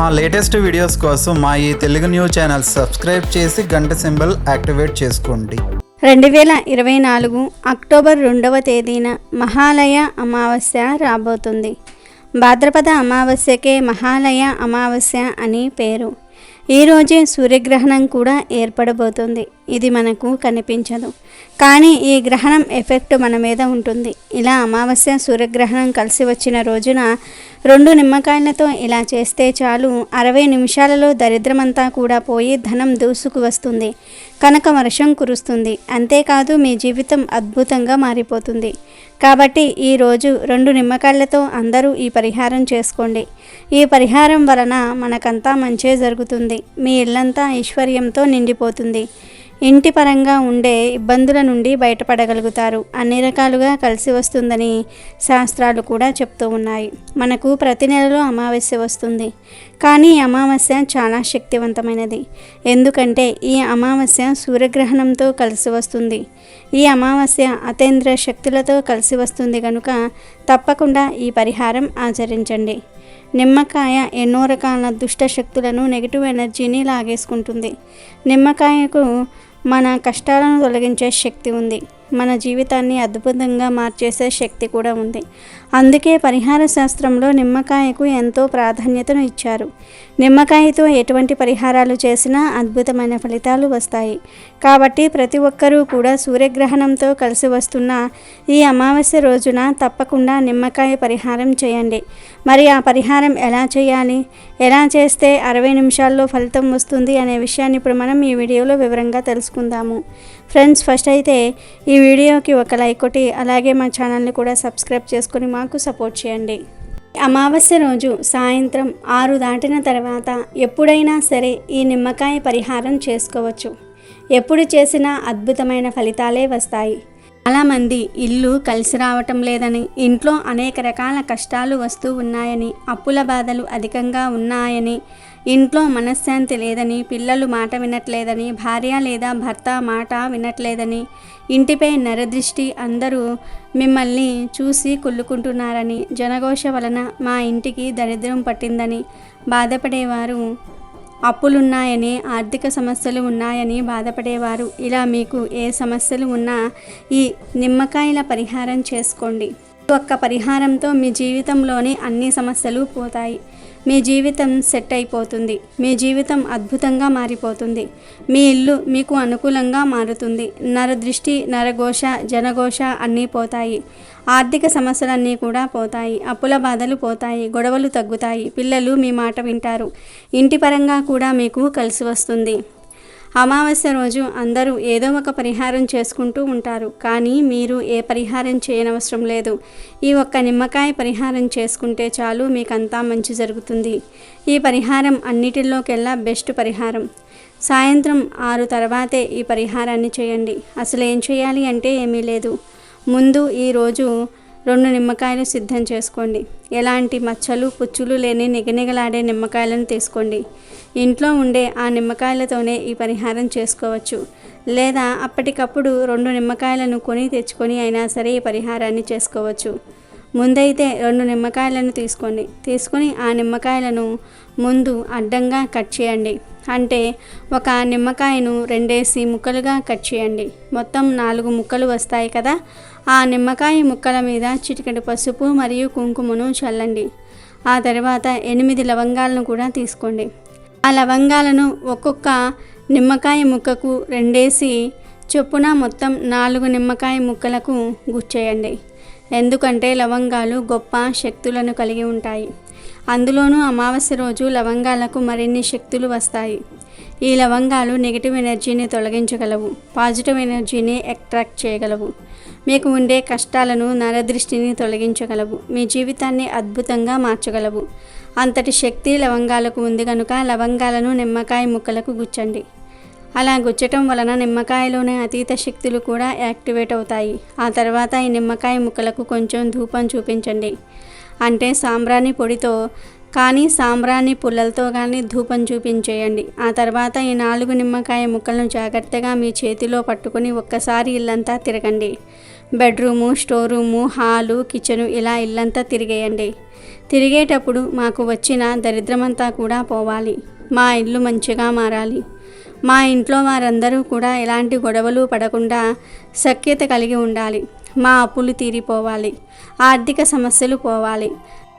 మా latest videos కోసం మా ఈ తెలుగు న్యూస్ ఛానల్ సబ్స్క్రైబ్ చేసి గంట సింబల్ యాక్టివేట్ చేసుకోండి. రెండు వేల ఇరవై నాలుగు అక్టోబర్ రెండవ తేదీన మహాలయ అమావాస్య రాబోతుంది. భాద్రపద అమావాస్యకే మహాలయ అమావాస్య అని పేరు. ఈరోజే సూర్యగ్రహణం కూడా ఏర్పడబోతుంది. ఇది మనకు కనిపించదు. కానీ ఈ గ్రహణం ఎఫెక్ట్ మన మీద ఉంటుంది. ఇలా అమావాస్య సూర్యగ్రహణం కలిసి వచ్చిన రోజున రెండు నిమ్మకాయలతో ఇలా చేస్తే చాలు. అరవై నిమిషాలలో దరిద్రమంతా కూడా పోయి ధనం దూసుకు వస్తుంది. కనుక వర్షం కురుస్తుంది. అంతేకాదు మీ జీవితం అద్భుతంగా మారిపోతుంది. కాబట్టి ఈరోజు రెండు నిమ్మకాయలతో అందరూ ఈ పరిహారం చేసుకోండి. ఈ పరిహారం వలన మనకంతా మంచే జరుగుతుంది. మీ ఇల్లంతా ఐశ్వర్యంతో నిండిపోతుంది. ఇంటి పరంగా ఉండే ఇబ్బందుల నుండి బయటపడగలుగుతారు. అన్ని రకాలుగా కలిసి వస్తుందని శాస్త్రాలు కూడా చెప్తూ ఉన్నాయి. మనకు ప్రతి నెలలో అమావాస్య వస్తుంది. కానీ అమావాస్య చాలా శక్తివంతమైనది. ఎందుకంటే ఈ అమావాస్య సూర్యగ్రహణంతో కలిసి వస్తుంది. ఈ అమావాస్య అతేంద్ర శక్తులతో కలిసి వస్తుంది కనుక తప్పకుండా ఈ పరిహారం ఆచరించండి. నిమ్మకాయ ఎన్నో రకాల దుష్ట శక్తులను నెగిటివ్ ఎనర్జీని లాగేసుకుంటుంది. నిమ్మకాయకు మన కష్టాలను తొలగించే శక్తి ఉంది. మన జీవితాన్ని అద్భుతంగా మార్చేసే శక్తి కూడా ఉంది. అందుకే పరిహార శాస్త్రంలో నిమ్మకాయకు ఎంతో ప్రాధాన్యతను ఇచ్చారు. నిమ్మకాయతో ఎటువంటి పరిహారాలు చేసినా అద్భుతమైన ఫలితాలు వస్తాయి. కాబట్టి ప్రతి ఒక్కరూ కూడా సూర్యగ్రహణంతో కలిసి వస్తున్న ఈ అమావాస్య రోజున తప్పకుండా నిమ్మకాయ పరిహారం చేయండి. మరి ఆ పరిహారం ఎలా చేయాలి? ఎలా చేస్తే అరవై నిమిషాల్లో ఫలితం వస్తుంది? అనే విషయాన్ని ఇప్పుడు మనం ఈ వీడియోలో వివరంగా తెలుసుకుందాము. ఫ్రెండ్స్ ఫస్ట్ అయితే ఈ వీడియోకి ఒక లైక్ కొట్టి అలాగే మా ఛానల్ని కూడా సబ్స్క్రైబ్ చేసుకొని మాకు సపోర్ట్ చేయండి. అమావాస్య రోజు సాయంత్రం ఆరు దాటిన తర్వాత ఎప్పుడైనా సరే ఈ నిమ్మకాయ పరిహారం చేసుకోవచ్చు. ఎప్పుడు చేసినా అద్భుతమైన ఫలితాలే వస్తాయి. చాలామంది ఇల్లు కలిసి రావటం లేదని ఇంట్లో అనేక రకాల కష్టాలు వస్తూ ఉన్నాయని అప్పుల బాధలు అధికంగా ఉన్నాయని ఇంట్లో మనశ్శాంతి లేదని పిల్లలు మాట వినట్లేదని భార్య లేదా భర్త మాట వినట్లేదని ఇంటిపై నరదృష్టి అందరూ మిమ్మల్ని చూసి కుళ్ళుకుంటున్నారని జనఘోష వలన మా ఇంటికి దరిద్రం పట్టిందని బాధపడేవారు అప్పులున్నాయని ఆర్థిక సమస్యలు ఉన్నాయని బాధపడేవారు. ఇలా మీకు ఏ సమస్యలు ఉన్నా ఈ నిమ్మకాయల పరిహారం చేసుకోండి. ఒక్క పరిహారంతో మీ జీవితంలోని అన్ని సమస్యలు పోతాయి. మీ జీవితం సెట్ అయిపోతుంది. మీ జీవితం అద్భుతంగా మారిపోతుంది. మీ ఇల్లు మీకు అనుకూలంగా మారుతుంది. నరదృష్టి నరఘోష జనఘోష అన్నీ పోతాయి. ఆర్థిక సమస్యలన్నీ కూడా పోతాయి. అప్పుల బాధలు పోతాయి. గొడవలు తగ్గుతాయి. పిల్లలు మీ మాట వింటారు. ఇంటి పరంగా కూడా మీకు కలిసి వస్తుంది. అమావాస్య రోజు అందరూ ఏదో ఒక పరిహారం చేసుకుంటూ ఉంటారు. కానీ మీరు ఏ పరిహారం చేయనవసరం లేదు. ఈ ఒక్క నిమ్మకాయ పరిహారం చేసుకుంటే చాలు మీకంతా మంచి జరుగుతుంది. ఈ పరిహారం అన్నిటిలోకెల్లా బెస్ట్ పరిహారం. సాయంత్రం ఆరు తర్వాతే ఈ పరిహారాన్ని చేయండి. అసలు ఏం చేయాలి అంటే ఏమీ లేదు. ముందు ఈరోజు రెండు నిమ్మకాయలు సిద్ధం చేసుకోండి. ఎలాంటి మచ్చలు పుచ్చులు లేని నిగనిగలాడే నిమ్మకాయలను తీసుకోండి. ఇంట్లో ఉండే ఆ నిమ్మకాయలతోనే ఈ పరిహారం చేసుకోవచ్చు. లేదా అప్పటికప్పుడు రెండు నిమ్మకాయలను కొని తెచ్చుకొని అయినా సరే ఈ పరిహారాన్ని చేసుకోవచ్చు. ముందైతే రెండు నిమ్మకాయలను తీసుకోండి. తీసుకొని ఆ నిమ్మకాయలను ముందు అడ్డంగా కట్ చేయండి. అంటే ఒక నిమ్మకాయను రెండేసి ముక్కలుగా కట్ చేయండి. మొత్తం నాలుగు ముక్కలు వస్తాయి కదా ఆ నిమ్మకాయ ముక్కల మీద చిటికెడు పసుపు మరియు కుంకుమను చల్లండి. ఆ తర్వాత ఎనిమిది లవంగాలను కూడా తీసుకోండి. ఆ లవంగాలను ఒక్కొక్క నిమ్మకాయ ముక్కకు రెండేసి చొప్పున మొత్తం నాలుగు నిమ్మకాయ ముక్కలకు గుచ్చేయండి. ఎందుకంటే లవంగాలు గొప్ప శక్తులను కలిగి ఉంటాయి. అందులోనూ అమావాస్య రోజు లవంగాలకు మరిన్ని శక్తులు వస్తాయి. ఈ లవంగాలు నెగిటివ్ ఎనర్జీని తొలగించగలవు. పాజిటివ్ ఎనర్జీని అట్రాక్ట్ చేయగలవు. మీకు ఉండే కష్టాలను నరదృష్టిని తొలగించగలవు. మీ జీవితాన్ని అద్భుతంగా మార్చగలవు. అంతటి శక్తి లవంగాలకు ఉంది కనుక లవంగాలను నిమ్మకాయ ముక్కలకు గుచ్చండి. అలా గుచ్చటం వలన నిమ్మకాయలోని అతీత శక్తులు కూడా యాక్టివేట్ అవుతాయి. ఆ తర్వాత ఈ నిమ్మకాయ ముక్కలకు కొంచెం ధూపం చూపించండి. అంటే సాంబ్రాణి పొడితో కానీ సాంబ్రాణి పుల్లలతో కానీ ధూపం చూపించేయండి. ఆ తర్వాత ఈ నాలుగు నిమ్మకాయ ముక్కలను జాగ్రత్తగా మీ చేతిలో పట్టుకొని ఒక్కసారి ఇల్లంతా తిరగండి. Bedroom store room hall kitchen ఇలా ఇల్లంతా తిరిగేయండి. తిరిగేటప్పుడు మాకు వచ్చిన దరిద్రమంతా కూడా పోవాలి. మా ఇల్లు మంచిగా మారాలి. మా ఇంట్లో వారందరూ కూడా ఎలాంటి గొడవలు పడకుండా సఖ్యత కలిగి ఉండాలి. మా అప్పులు తీరిపోవాలి. ఆర్థిక సమస్యలు పోవాలి.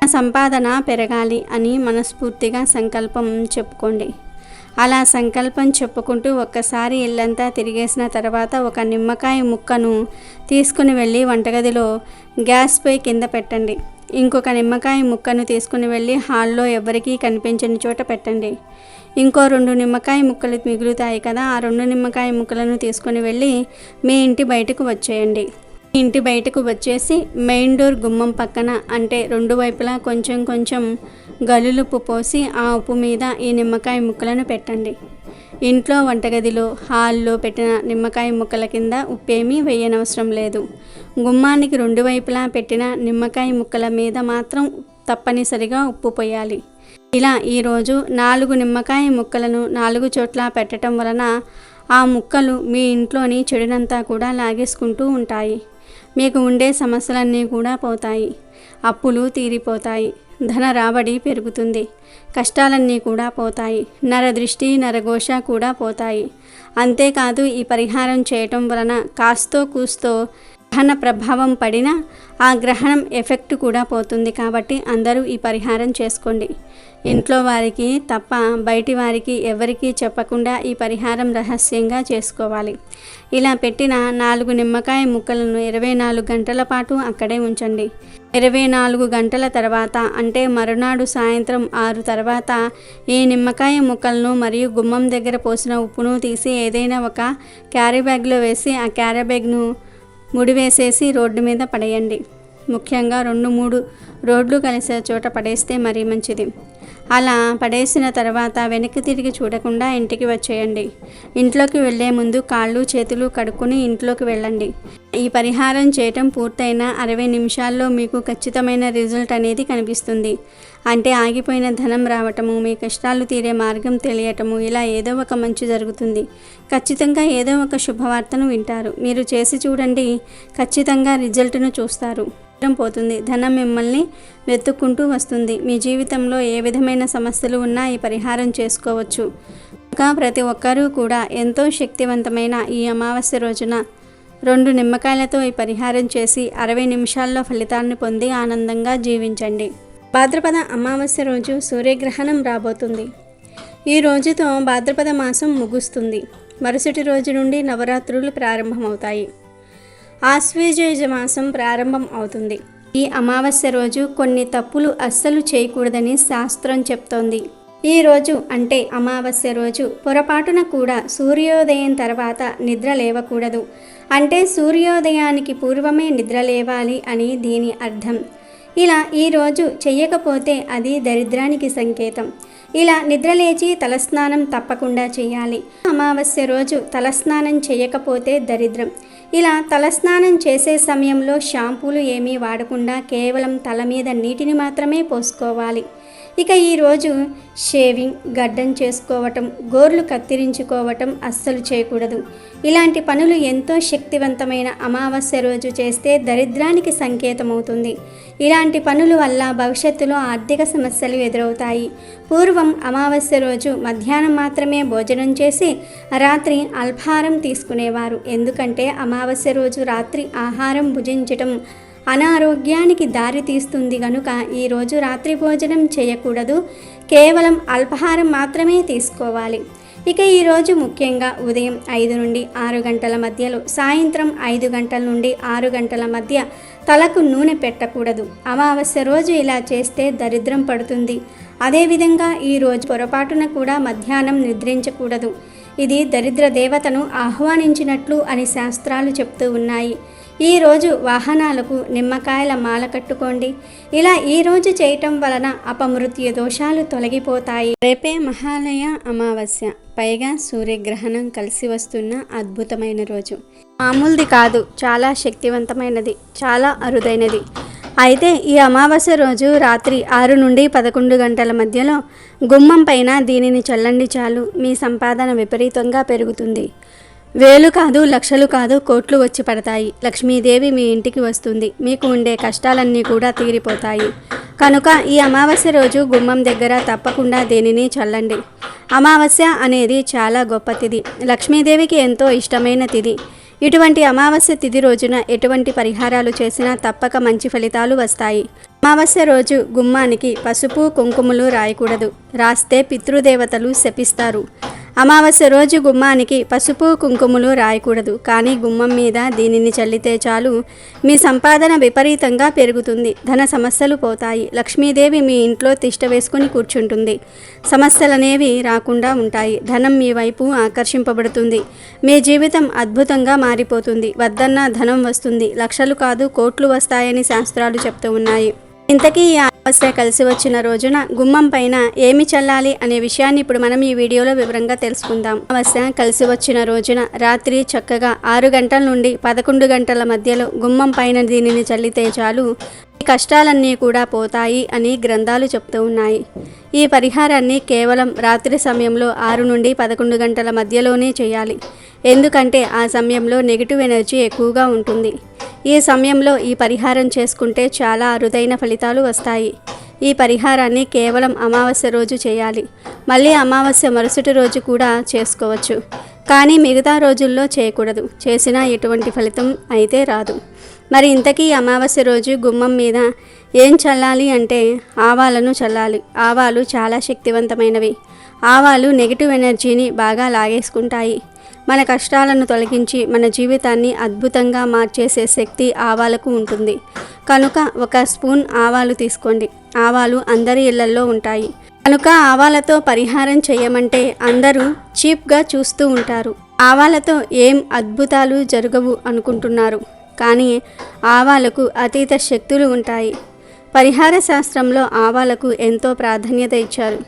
సంపాదన పెరగాలి అని మనస్ఫూర్తిగా సంకల్పం చెప్పుకోండి. అలా సంకల్పం చెప్పుకుంటూ ఒక్కసారి ఇల్లంతా తిరిగేసిన తర్వాత ఒక నిమ్మకాయ ముక్కను తీసుకుని వెళ్ళి వంటగదిలో గ్యాస్ పొయ్యి కింద పెట్టండి. ఇంకొక నిమ్మకాయ ముక్కను తీసుకుని వెళ్ళి హాల్లో ఎవరికీ కనిపించని చోట పెట్టండి. ఇంకో రెండు నిమ్మకాయ ముక్కలు మిగులుతాయి కదా ఆ రెండు నిమ్మకాయ ముక్కలను తీసుకుని వెళ్ళి మీ ఇంటి బయటకు వచ్చేయండి. ఇంటి బయటకు వచ్చేసి మెయిన్ డోర్ గుమ్మం పక్కన అంటే రెండు వైపులా కొంచెం కొంచెం గలులుప్పు పోసి ఆ ఉప్పు మీద ఈ నిమ్మకాయ ముక్కలను పెట్టండి. ఇంట్లో వంటగదిలో హాల్లో పెట్టిన నిమ్మకాయ ముక్కల కింద ఉప్పేమీ వేయనవసరం లేదు. గుమ్మానికి రెండు వైపులా పెట్టిన నిమ్మకాయ ముక్కల మీద మాత్రం తప్పనిసరిగా ఉప్పు పోయాలి. ఇలా ఈరోజు నాలుగు నిమ్మకాయ ముక్కలను నాలుగు చోట్ల పెట్టడం వలన ఆ ముక్కలు మీ ఇంట్లోని చెడునంతా కూడా లాగేసుకుంటూ ఉంటాయి. మీకు ఉండే సమస్యలన్నీ కూడా పోతాయి. అప్పులు తీరిపోతాయి. ధన రాబడి పెరుగుతుంది. కష్టాలన్నీ కూడా పోతాయి. నరదృష్టి నరఘోష కూడా పోతాయి. అంతేకాదు ఈ పరిహారం చేయటం వలన కాస్తో కూస్తో గ్రహణ ప్రభావం పడినా ఆ గ్రహణం ఎఫెక్ట్ కూడా పోతుంది కాబట్టి అందరూ ఈ పరిహారం చేసుకోండి. ఇంట్లో వారికి తప్ప బయటి వారికి ఎవరికీ చెప్పకుండా ఈ పరిహారం రహస్యంగా చేసుకోవాలి. ఇలా పెట్టిన నాలుగు నిమ్మకాయ ముక్కలను ఇరవై నాలుగు గంటల పాటు అక్కడే ఉంచండి. ఇరవై నాలుగు గంటల తర్వాత అంటే మరునాడు సాయంత్రం ఆరు తర్వాత ఈ నిమ్మకాయ ముక్కలను మరియు గుమ్మం దగ్గర పోసిన ఉప్పును తీసి ఏదైనా ఒక క్యారీ బ్యాగ్లో వేసి ఆ క్యారీ బ్యాగ్ను ముడివేసేసి రోడ్డు మీద పడేయండి. ముఖ్యంగా రెండు మూడు రోడ్లు కలిసే చోట పడేస్తే మరీ మంచిది. అలా పడేసిన తర్వాత వెనక్కి తిరిగి చూడకుండా ఇంటికి వచ్చేయండి. ఇంట్లోకి వెళ్ళే ముందు కాళ్ళు చేతులు కడుక్కొని ఇంట్లోకి వెళ్ళండి. ఈ పరిహారం చేయటం పూర్తయిన అరవై నిమిషాల్లో మీకు ఖచ్చితమైన రిజల్ట్ అనేది కనిపిస్తుంది. అంటే ఆగిపోయిన ధనం రావటము మీ కష్టాలు తీరే మార్గం తెలియటము ఇలా ఏదో ఒక మంచి జరుగుతుంది. ఖచ్చితంగా ఏదో ఒక శుభవార్తను వింటారు. మీరు చేసి చూడండి ఖచ్చితంగా రిజల్ట్ను చూస్తారు. దూరం పోతుంది. ధనం మిమ్మల్ని వెతుక్కుంటూ వస్తుంది. మీ జీవితంలో ఏ విధమైన సమస్యలు ఉన్నా ఈ పరిహారం చేసుకోవచ్చు. ఇంకా ప్రతి ఒక్కరూ కూడా ఎంతో శక్తివంతమైన ఈ అమావాస్య రోజున రెండు నిమ్మకాయలతో ఈ పరిహారం చేసి అరవై నిమిషాల్లో ఫలితాన్ని పొంది ఆనందంగా జీవించండి. భాద్రపద అమావాస్య రోజు సూర్యగ్రహణం రాబోతుంది. ఈ రోజుతో భాద్రపద మాసం ముగుస్తుంది. మరుసటి రోజు నుండి నవరాత్రులు ప్రారంభమవుతాయి. ఆశ్వేజయుజ మాసం ప్రారంభం అవుతుంది. ఈ అమావాస్య రోజు కొన్ని తప్పులు అస్సలు చేయకూడదని శాస్త్రం చెప్తోంది. ఈ రోజు అంటే అమావాస్య రోజు పొరపాటున కూడా సూర్యోదయం తర్వాత నిద్ర లేవకూడదు. అంటే సూర్యోదయానికి పూర్వమే నిద్ర లేవాలి అని దీని అర్థం. ఇలా ఈరోజు చెయ్యకపోతే అది దరిద్రానికి సంకేతం. ఇలా నిద్రలేచి తలస్నానం తప్పకుండా చేయాలి. అమావాస్య రోజు తలస్నానం చేయకపోతే దరిద్రం. ఇలా తలస్నానం చేసే సమయంలో షాంపూలు ఏమీ వాడకుండా కేవలం తల మీద నీటిని మాత్రమే పోసుకోవాలి. ఇక ఈరోజు షేవింగ్ గడ్డం చేసుకోవటం గోర్లు కత్తిరించుకోవటం అస్సలు చేయకూడదు. ఇలాంటి పనులు ఎంతో శక్తివంతమైన అమావాస్య రోజు చేస్తే దరిద్రానికి సంకేతమవుతుంది. ఇలాంటి పనుల వల్ల భవిష్యత్తులో ఆర్థిక సమస్యలు ఎదురవుతాయి. పూర్వం అమావాస్య రోజు మధ్యాహ్నం మాత్రమే భోజనం చేసి రాత్రి అల్పాహారం తీసుకునేవారు. ఎందుకంటే అమావాస్య రోజు రాత్రి ఆహారం భుజించటం అనారోగ్యానికి దారితీస్తుంది కనుక గనుక ఈరోజు రాత్రి భోజనం చేయకూడదు. కేవలం అల్పాహారం మాత్రమే తీసుకోవాలి. ఇక ఈరోజు ముఖ్యంగా ఉదయం ఐదు నుండి ఆరు గంటల మధ్యలో సాయంత్రం ఐదు గంటల నుండి ఆరు గంటల మధ్య తలకు నూనె పెట్టకూడదు. అమావాస్య రోజు ఇలా చేస్తే దరిద్రం పడుతుంది. అదేవిధంగా ఈరోజు పొరపాటున కూడా మధ్యాహ్నం నిద్రించకూడదు. ఇది దరిద్ర దేవతను ఆహ్వానించినట్లు అని శాస్త్రాలు చెప్తూ ఉన్నాయి. ఈ రోజు వాహనాలకు నిమ్మకాయల మాల కట్టుకోండి. ఇలా ఈ రోజు చేయటం వలన అపమృత్యు దోషాలు తొలగిపోతాయి. రేపే మహాలయ అమావాస్య. పైగా సూర్యగ్రహణం కలిసి వస్తున్న అద్భుతమైన రోజు. మామూలుది కాదు. చాలా శక్తివంతమైనది. చాలా అరుదైనది. అయితే ఈ అమావాస్య రోజు రాత్రి ఆరు నుండి పదకొండు గంటల మధ్యలో గుమ్మం పైన దీనిని చల్లండి చాలు. మీ సంపాదన విపరీతంగా పెరుగుతుంది. వేలు కాదు లక్షలు కాదు కోట్లు వచ్చి పడతాయి. లక్ష్మీదేవి మీ ఇంటికి వస్తుంది. మీకు ఉండే కష్టాలన్నీ కూడా తీరిపోతాయి. కనుక ఈ అమావాస్య రోజు గుమ్మం దగ్గర తప్పకుండా దీనిని చల్లండి. అమావాస్య అనేది చాలా గొప్ప తిథి. లక్ష్మీదేవికి ఎంతో ఇష్టమైన తిథి. ఇటువంటి అమావాస్య తిథి రోజున ఎటువంటి పరిహారాలు చేసినా తప్పక మంచి ఫలితాలు వస్తాయి. అమావాస్య రోజు గుమ్మానికి పసుపు కుంకుమలు రాయకూడదు. రాస్తే పితృదేవతలు శపిస్తారు. అమావాస్య రోజు గుమ్మానికి పసుపు కుంకుమలు రాయకూడదు. కానీ గుమ్మం మీద దీనిని చల్లితే చాలు. మీ సంపాదన విపరీతంగా పెరుగుతుంది. ధన సమస్యలు పోతాయి. లక్ష్మీదేవి మీ ఇంట్లో తిష్ట వేసుకుని కూర్చుంటుంది. సమస్యలనేవి రాకుండా ఉంటాయి. ధనం మీ వైపు ఆకర్షింపబడుతుంది. మీ జీవితం అద్భుతంగా మారిపోతుంది. వద్దన్న ధనం వస్తుంది. లక్షలు కాదు కోట్లు వస్తాయని శాస్త్రాలు చెప్తూ ఉన్నాయి. ఇంతకీ అమావాస్య కలిసి వచ్చిన రోజున గుమ్మం పైన ఏమి చల్లాలి అనే విషయాన్ని ఇప్పుడు మనం ఈ వీడియోలో వివరంగా తెలుసుకుందాం. అమావాస్య కలిసి వచ్చిన రోజున రాత్రి చక్కగా ఆరు గంటల నుండి పదకొండు గంటల మధ్యలో గుమ్మం పైన దీనిని చల్లితే చాలు ఈ కష్టాలన్నీ కూడా పోతాయి అని గ్రంథాలు చెప్తూ ఉన్నాయి. ఈ పరిహారాన్ని కేవలం రాత్రి సమయంలో ఆరు నుండి పదకొండు గంటల మధ్యలోనే చేయాలి. ఎందుకంటే ఆ సమయంలో నెగిటివ్ ఎనర్జీ ఎక్కువగా ఉంటుంది. ఈ సమయంలో ఈ పరిహారం చేసుకుంటే చాలా అరుదైన ఫలితాలు వస్తాయి. ఈ పరిహారాన్ని కేవలం అమావాస్య రోజు చేయాలి. మళ్ళీ అమావాస్య మరుసటి రోజు కూడా చేసుకోవచ్చు. కానీ మిగతా రోజుల్లో చేయకూడదు. చేసినా ఎటువంటి ఫలితం అయితే రాదు. మరి ఇంతకీ అమావాస్య రోజు గుమ్మం మీద ఏం చల్లాలి అంటే ఆవాలను చల్లాలి. ఆవాలు చాలా శక్తివంతమైనవి. ఆవాలు నెగిటివ్ ఎనర్జీని బాగా లాగేసుకుంటాయి. మన కష్టాలను తొలగించి మన జీవితాన్ని అద్భుతంగా మార్చేసే శక్తి ఆవాలకు ఉంటుంది. కనుక ఒక స్పూన్ ఆవాలు తీసుకోండి. ఆవాలు అందరి ఇళ్ళల్లో ఉంటాయి. కనుక ఆవాలతో పరిహారం చేయమంటే అందరూ చీప్గా చూస్తూ ఉంటారు. ఆవాలతో ఏం అద్భుతాలు జరగవు అనుకుంటున్నారు. కానీ ఆవాలకు అతీత శక్తులు ఉంటాయి. పరిహార శాస్త్రంలో ఆవాలకు ఎంతో ప్రాధాన్యత ఇచ్చారు.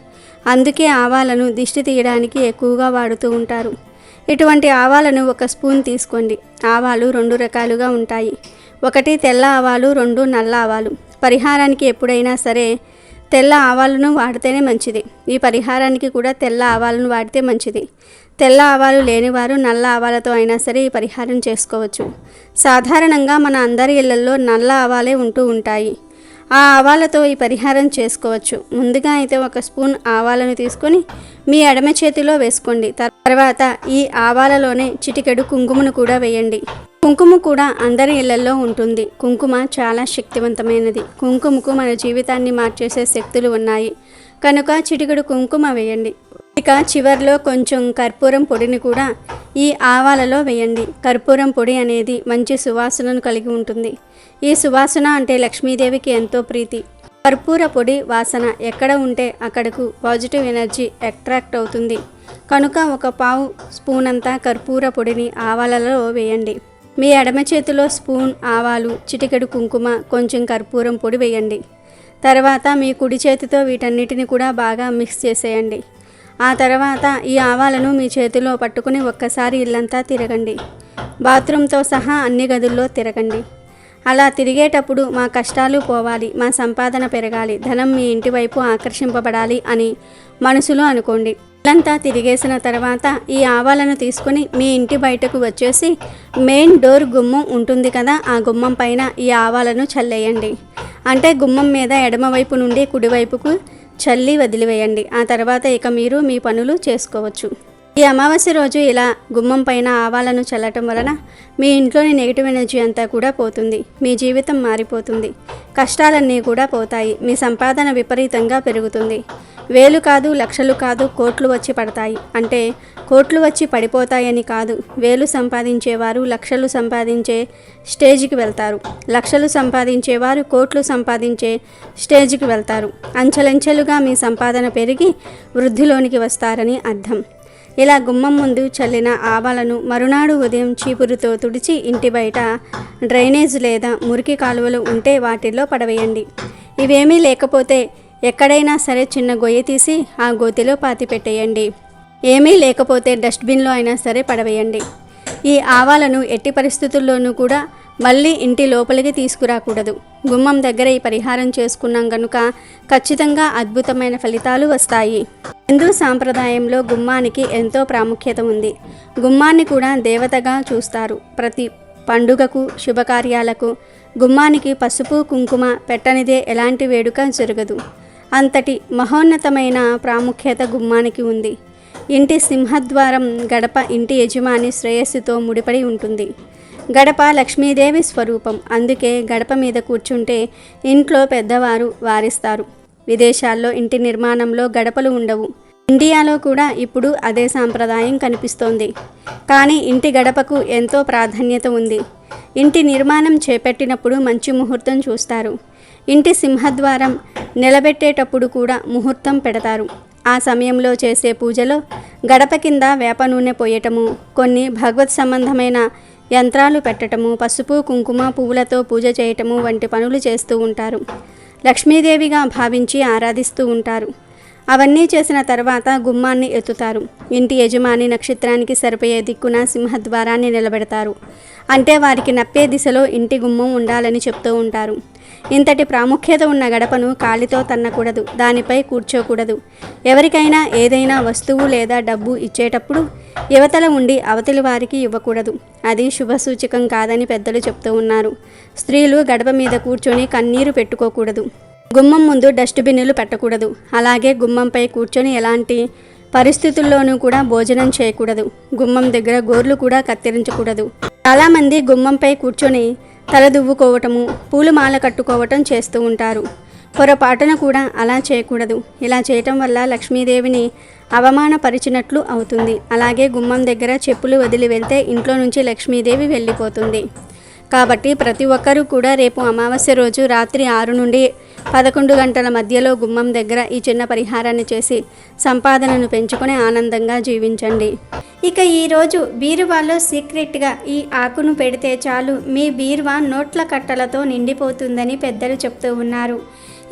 అందుకే ఆవాలను దిష్టి తీయడానికి ఎక్కువగా వాడుతూ ఉంటారు. ఇటువంటి ఆవాలను ఒక స్పూన్ తీసుకోండి. ఆవాలు రెండు రకాలుగా ఉంటాయి. ఒకటి తెల్ల ఆవాలు రెండు నల్ల ఆవాలు. పరిహారానికి ఎప్పుడైనా సరే తెల్ల ఆవాలను వాడితేనే మంచిది. ఈ పరిహారానికి కూడా తెల్ల ఆవాలను వాడితే మంచిది. తెల్ల ఆవాలు లేనివారు నల్ల ఆవాలతో అయినా సరే ఈ పరిహారం చేసుకోవచ్చు. సాధారణంగా మన అందరి ఇళ్ళలో నల్ల ఆవాలే ఉంటూ ఉంటాయి. ఆ ఆవాలతో ఈ పరిహారం చేసుకోవచ్చు. ముందుగా అయితే ఒక స్పూన్ ఆవాలను తీసుకొని మీ ఎడమ చేతిలో వేసుకోండి. తర్వాత ఈ ఆవాలలోనే చిటికెడు కుంకుమను కూడా వేయండి. కుంకుమ కూడా అందరి ఇళ్ళలో ఉంటుంది. కుంకుమ చాలా శక్తివంతమైనది. కుంకుమకు మన జీవితాన్ని మార్చేసే శక్తులు ఉన్నాయి. కనుక చిటికెడు కుంకుమ వేయండి. ఇక చివర్లో కొంచెం కర్పూరం పొడిని కూడా ఈ ఆవాలలో వేయండి. కర్పూరం పొడి అనేది మంచి సువాసనను కలిగి ఉంటుంది. ఈ సువాసన అంటే లక్ష్మీదేవికి ఎంతో ప్రీతి. కర్పూర పొడి వాసన ఎక్కడ ఉంటే అక్కడకు పాజిటివ్ ఎనర్జీ అట్రాక్ట్ అవుతుంది. కనుక ఒక పావు స్పూన్ అంతా కర్పూర పొడిని ఆవాలలో వేయండి. మీ ఎడమ చేతిలో స్పూన్ ఆవాలు చిటికెడు కుంకుమ కొంచెం కర్పూరం పొడి వేయండి. తర్వాత మీ కుడి చేతితో వీటన్నిటిని కూడా బాగా మిక్స్ చేసేయండి. ఆ తర్వాత ఈ ఆవాలను మీ చేతిలో పట్టుకుని ఒక్కసారి ఇల్లంతా తిరగండి. బాత్రూంతో సహా అన్ని గదుల్లో తిరగండి. అలా తిరిగేటప్పుడు మా కష్టాలు పోవాలి మా సంపాదన పెరగాలి ధనం మీ ఇంటి వైపు ఆకర్షింపబడాలి అని మనసులో అనుకోండి. ఇల్లంతా తిరిగేసిన తర్వాత ఈ ఆవాలను తీసుకుని మీ ఇంటి బయటకు వచ్చేసి మెయిన్ డోర్ గుమ్మం ఉంటుంది కదా ఆ గుమ్మం పైన ఈ ఆవాలను చల్లేయండి. అంటే గుమ్మం మీద ఎడమవైపు నుండి కుడివైపుకు చల్లి వదిలివేయండి. ఆ తర్వాత ఇక మీరు మీ పనులు చేసుకోవచ్చు. ఈ అమావాస్య రోజు ఇలా గుమ్మం పైన ఆవాలను చల్లటం వలన మీ ఇంట్లోని నెగిటివ్ ఎనర్జీ అంతా కూడా పోతుంది. మీ జీవితం మారిపోతుంది. కష్టాలన్నీ కూడా పోతాయి. మీ సంపాదన విపరీతంగా పెరుగుతుంది. వేలు కాదు లక్షలు కాదు కోట్లు వచ్చి పడతాయి. అంటే కోట్లు వచ్చి పడిపోతాయని కాదు. వేలు సంపాదించేవారు లక్షలు సంపాదించే స్టేజ్కి వెళ్తారు. లక్షలు సంపాదించేవారు కోట్లు సంపాదించే స్టేజ్కి వెళ్తారు. అంచెలంచెలుగా మీ సంపాదన పెరిగి వృద్ధిలోనికి వస్తారని అర్థం. ఇలా గుమ్మం ముందు చల్లిన ఆవాలను మరునాడు ఉదయం చీపురుతో తుడిచి ఇంటి బయట డ్రైనేజ్ లేదా మురికి కాలువలు ఉంటే వాటిల్లో పడవేయండి. ఇవేమీ లేకపోతే ఎక్కడైనా సరే చిన్న గొయ్యి తీసి ఆ గోతిలో పాతి పెట్టేయండి. ఏమీ లేకపోతే డస్ట్బిన్లో అయినా సరే పడవేయండి. ఈ ఆవాలను ఎట్టి పరిస్థితుల్లోనూ కూడా మళ్ళీ ఇంటి లోపలికి తీసుకురాకూడదు. గుమ్మం దగ్గర ఈ పరిహారం చేసుకున్నాం కనుక ఖచ్చితంగా అద్భుతమైన ఫలితాలు వస్తాయి. హిందూ సాంప్రదాయంలో గుమ్మానికి ఎంతో ప్రాముఖ్యత ఉంది. గుమ్మాన్ని కూడా దేవతగా చూస్తారు. ప్రతి పండుగకు శుభకార్యాలకు గుమ్మానికి పసుపు కుంకుమ పెట్టనిదే ఎలాంటి వేడుక జరగదు. అంతటి మహోన్నతమైన ప్రాముఖ్యత గుమ్మానికి ఉంది. ఇంటి సింహద్వారం గడప ఇంటి యజమాని శ్రేయస్సుతో ముడిపడి ఉంటుంది. గడప లక్ష్మీదేవి స్వరూపం. అందుకే గడప మీద కూర్చుంటే ఇంట్లో పెద్దవారు వారిస్తారు. విదేశాల్లో ఇంటి నిర్మాణంలో గడపలు ఉండవు. ఇండియాలో కూడా ఇప్పుడు అదే సాంప్రదాయం కనిపిస్తోంది. కానీ ఇంటి గడపకు ఎంతో ప్రాధాన్యత ఉంది. ఇంటి నిర్మాణం చేపట్టినప్పుడు మంచి ముహూర్తం చూస్తారు. ఇంటి సింహద్వారం నిలబెట్టేటప్పుడు కూడా ముహూర్తం పెడతారు. ఆ సమయంలో చేసే పూజలో గడప కింద వేప నూనె పోయటము కొన్ని భగవత్ సంబంధమైన యంత్రాలు పెట్టటము పసుపు కుంకుమ పువ్వులతో పూజ చేయటము వంటి పనులు చేస్తూ ఉంటారు. లక్ష్మీదేవిగా భావించి ఆరాధిస్తూ ఉంటారు. అవన్నీ చేసిన తర్వాత గుమ్మాన్ని ఎత్తుతారు. ఇంటి యజమాని నక్షత్రానికి సరిపోయే దిక్కున సింహద్వారాన్ని నిలబెడతారు. అంటే వారికి నప్పే దిశలో ఇంటి గుమ్మం ఉండాలని చెప్తూ ఉంటారు. ఇంతటి ప్రాముఖ్యత ఉన్న గడపను కాలితో తన్నకూడదు దానిపై కూర్చోకూడదు. ఎవరికైనా ఏదైనా వస్తువు లేదా డబ్బు ఇచ్చేటప్పుడు యువతల ఉండి అవతలి వారికి ఇవ్వకూడదు. అది శుభసూచకం కాదని పెద్దలు చెప్తూ ఉన్నారు. స్త్రీలు గడప మీద కూర్చొని కన్నీరు పెట్టుకోకూడదు. గుమ్మం ముందు డస్ట్బిన్లు పెట్టకూడదు. అలాగే గుమ్మంపై కూర్చొని ఎలాంటి పరిస్థితుల్లోనూ కూడా భోజనం చేయకూడదు. గుమ్మం దగ్గర గోర్లు కూడా కత్తిరించకూడదు. చాలామంది గుమ్మంపై కూర్చొని తల దువ్వుకోవటము పూలమాల కట్టుకోవటం చేస్తూ ఉంటారు. పొరపాటున కూడా అలా చేయకూడదు. ఇలా చేయటం వల్ల లక్ష్మీదేవిని అవమానపరిచినట్లు అవుతుంది. అలాగే గుమ్మం దగ్గర చెప్పులు వదిలి వెళ్తే ఇంట్లో నుంచి లక్ష్మీదేవి వెళ్ళిపోతుంది. కాబట్టి ప్రతి ఒక్కరూ కూడా రేపు అమావాస్య రోజు రాత్రి ఆరు నుండి పదకొండు గంటల మధ్యలో గుమ్మం దగ్గర ఈ చిన్న పరిహారాన్ని చేసి సంపాదనను పెంచుకొని ఆనందంగా జీవించండి. ఇక ఈరోజు బీరువాలో సీక్రెట్గా ఈ ఆకును పెడితే చాలు. మీ బీరువా నోట్ల కట్టలతో నిండిపోతుందని పెద్దలు చెప్తూ ఉన్నారు.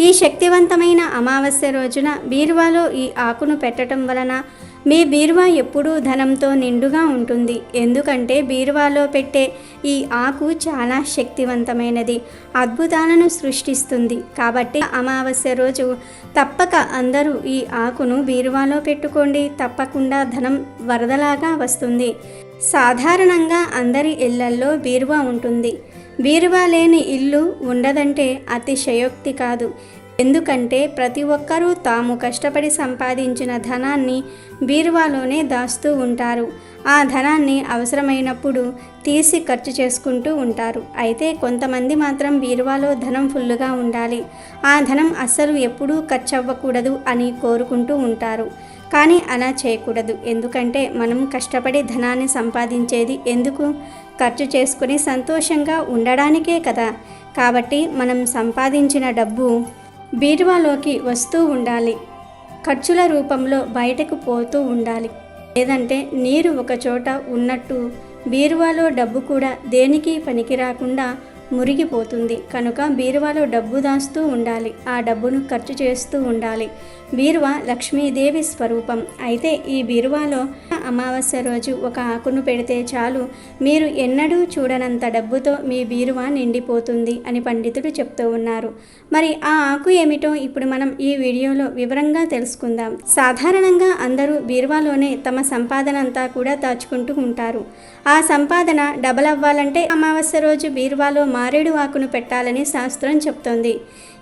ఈ శక్తివంతమైన అమావాస్య రోజున బీరువాలో ఈ ఆకును పెట్టడం వలన మీ బీరువా ఎప్పుడూ ధనంతో నిండుగా ఉంటుంది. ఎందుకంటే బీరువాలో పెట్టే ఈ ఆకు చాలా శక్తివంతమైనది. అద్భుతాలను సృష్టిస్తుంది. కాబట్టి అమావాస్య రోజు తప్పక అందరూ ఈ ఆకును బీరువాలో పెట్టుకోండి. తప్పకుండా ధనం వరదలాగా వస్తుంది. సాధారణంగా అందరి ఇళ్ళల్లో బీరువా ఉంటుంది. బీరువా లేని ఇల్లు ఉండదంటే అతిశయోక్తి కాదు. ఎందుకంటే ప్రతి ఒక్కరూ తాము కష్టపడి సంపాదించిన ధనాన్ని బీరువాలోనే దాస్తూ ఉంటారు. ఆ ధనాన్ని అవసరమైనప్పుడు తీసి ఖర్చు చేసుకుంటూ ఉంటారు. అయితే కొంతమంది మాత్రం బీరువాలో ధనం ఫుల్లుగా ఉండాలి. ఆ ధనం అస్సలు ఎప్పుడూ ఖర్చు అవ్వకూడదు అని కోరుకుంటూ ఉంటారు. కానీ అలా చేయకూడదు. ఎందుకంటే మనం కష్టపడి ధనాన్ని సంపాదించేది ఎందుకు? ఖర్చు చేసుకుని సంతోషంగా ఉండడానికే కదా. కాబట్టి మనం సంపాదించిన డబ్బు బీరువాలోకి వస్తూ ఉండాలి. ఖర్చుల రూపంలో బయటకు పోతూ ఉండాలి. లేదంటే నీరు ఒకచోట ఉన్నట్టు బీరువాలో డబ్బు కూడా దేనికి పనికి రాకుండా మురిగిపోతుంది. కనుక బీరువాలో డబ్బు దాస్తూ ఉండాలి. ఆ డబ్బును ఖర్చు చేస్తూ ఉండాలి. బీరువా లక్ష్మీదేవి స్వరూపం. అయితే ఈ బీరువాలో అమావాస్య రోజు ఒక ఆకును పెడితే చాలు. మీరు ఎన్నడూ చూడనంత డబ్బుతో మీ బీరువా నిండిపోతుంది అని పండితుడు చెప్తూ ఉన్నారు. మరి ఆ ఆకు ఏమిటో ఇప్పుడు మనం ఈ వీడియోలో వివరంగా తెలుసుకుందాం. సాధారణంగా అందరూ బీరువాలోనే తమ సంపాదన అంతా కూడా దాచుకుంటూ ఉంటారు. ఆ సంపాదన డబల్ అవ్వాలంటే అమావాస్య రోజు బీరువాలో మారేడు ఆకును పెట్టాలని శాస్త్రం చెప్తోంది.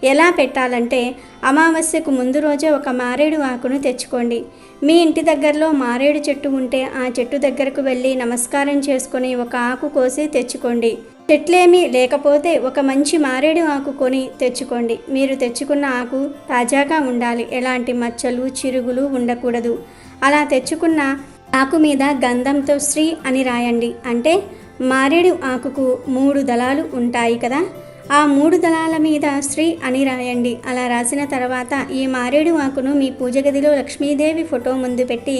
ఎలా పెట్టాలంటే అమావాస్యకు ముందు రోజే ఒక మారేడు ఆకును తెచ్చుకోండి. మీ ఇంటి దగ్గరలో మారేడు చెట్టు ఉంటే ఆ చెట్టు దగ్గరకు వెళ్ళి నమస్కారం చేసుకొని ఒక ఆకు కోసి తెచ్చుకోండి. చెట్లేమీ లేకపోతే ఒక మంచి మారేడు ఆకు కొని తెచ్చుకోండి. మీరు తెచ్చుకున్న ఆకు తాజాగా ఉండాలి. ఎలాంటి మచ్చలు చిరుగులు ఉండకూడదు. అలా తెచ్చుకున్న ఆకు మీద గంధంతో శ్రీ అని రాయండి. అంటే మారేడు ఆకుకు మూడు దళాలు ఉంటాయి కదా? ఆ మూడు దళాల మీద శ్రీ అని రాయండి. అలా రాసిన తర్వాత ఈ మారేడు ఆకును మీ పూజ గదిలో లక్ష్మీదేవి ఫోటో ముందు పెట్టి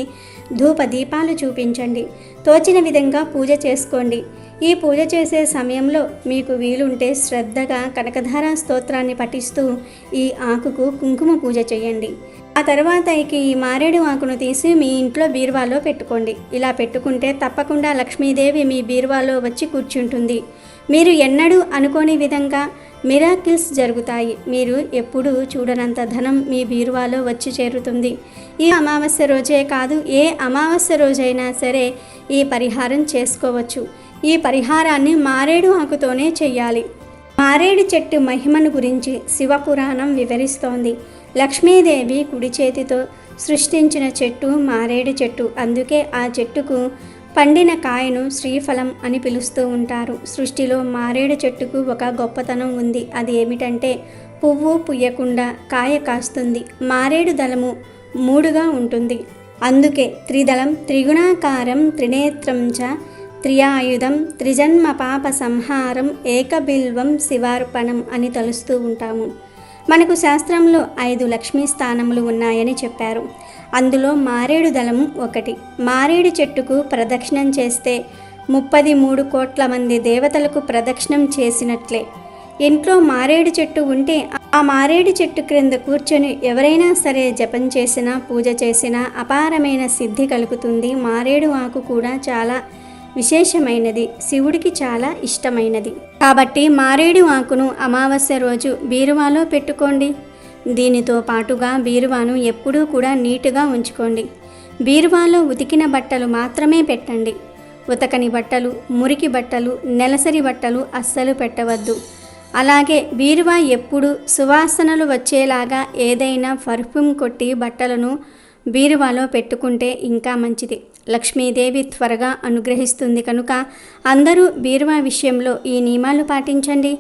ధూప దీపాలు చూపించండి. తోచిన విధంగా పూజ చేసుకోండి. ఈ పూజ చేసే సమయంలో మీకు వీలుంటే శ్రద్ధగా కనకధార స్తోత్రాన్ని పఠిస్తూ ఈ ఆకుకు కుంకుమ పూజ చేయండి. ఆ తర్వాత ఇక ఈ మారేడు ఆకును తీసి మీ ఇంట్లో బీరువాలో పెట్టుకోండి. ఇలా పెట్టుకుంటే తప్పకుండా లక్ష్మీదేవి మీ బీరువాలో వచ్చి కూర్చుంటుంది. మీరు ఎన్నడూ అనుకోని విధంగా మిరాకిల్స్ జరుగుతాయి. మీరు ఎప్పుడూ చూడనంత ధనం మీ బీరువాలో వచ్చి చేరుతుంది. ఈ అమావాస్య రోజే కాదు ఏ అమావాస్య రోజైనా సరే ఈ పరిహారం చేసుకోవచ్చు. ఈ పరిహారాన్ని మారేడు ఆకుతోనే చెయ్యాలి. మారేడు చెట్టు మహిమను గురించి శివపురాణం వివరిస్తోంది. లక్ష్మీదేవి కుడి చేతితో సృష్టించిన చెట్టు మారేడు చెట్టు. అందుకే ఆ చెట్టుకు పండిన కాయను శ్రీఫలం అని పిలుస్తూ ఉంటారు. సృష్టిలో మారేడు చెట్టుకు ఒక గొప్పతనం ఉంది. అది ఏమిటంటే పువ్వు పుయ్యకుండా కాయ కాస్తుంది. మారేడు దళము మూడుగా ఉంటుంది. అందుకే త్రిదళం త్రిగుణాకారం త్రినేత్రం చ త్రియాయుధం త్రిజన్మ పాప సంహారం ఏకబిల్వం శివార్పణం అని తలుస్తూ ఉంటాము. మనకు శాస్త్రంలో ఐదు లక్ష్మీ స్థానములు ఉన్నాయని చెప్పారు. అందులో మారేడు దళము ఒకటి. మారేడు చెట్టుకు ప్రదక్షిణం చేస్తే ముప్పది మూడు కోట్ల మంది దేవతలకు ప్రదక్షిణం చేసినట్లే. ఇంట్లో మారేడు చెట్టు ఉంటే ఆ మారేడు చెట్టు క్రింద కూర్చొని ఎవరైనా సరే జపం చేసినా పూజ చేసినా అపారమైన సిద్ధి కలుగుతుంది. మారేడు ఆకు కూడా చాలా విశేషమైనది. శివుడికి చాలా ఇష్టమైనది. కాబట్టి మారేడు ఆకును అమావాస్య రోజు బీరువాలో పెట్టుకోండి. దీనితో పాటుగా బీరువాను ఎప్పుడూ కూడా నీటుగా ఉంచుకోండి. బీరువాలో ఉతికిన బట్టలు మాత్రమే పెట్టండి. ఉతకని బట్టలు మురికి బట్టలు నెలసరి బట్టలు అస్సలు పెట్టవద్దు. అలాగే బీరువా ఎప్పుడు సువాసనలు వచ్చేలాగా ఏదైనా పర్ఫ్యూమ్ కొట్టి బట్టలను బీరువాలో పెట్టుకుంటే ఇంకా మంచిది. లక్ష్మీదేవి త్వరగా అనుగ్రహిస్తుంది కనుక అందరూ బీరువా విషయంలో ఈ నియమాలు పాటించండి.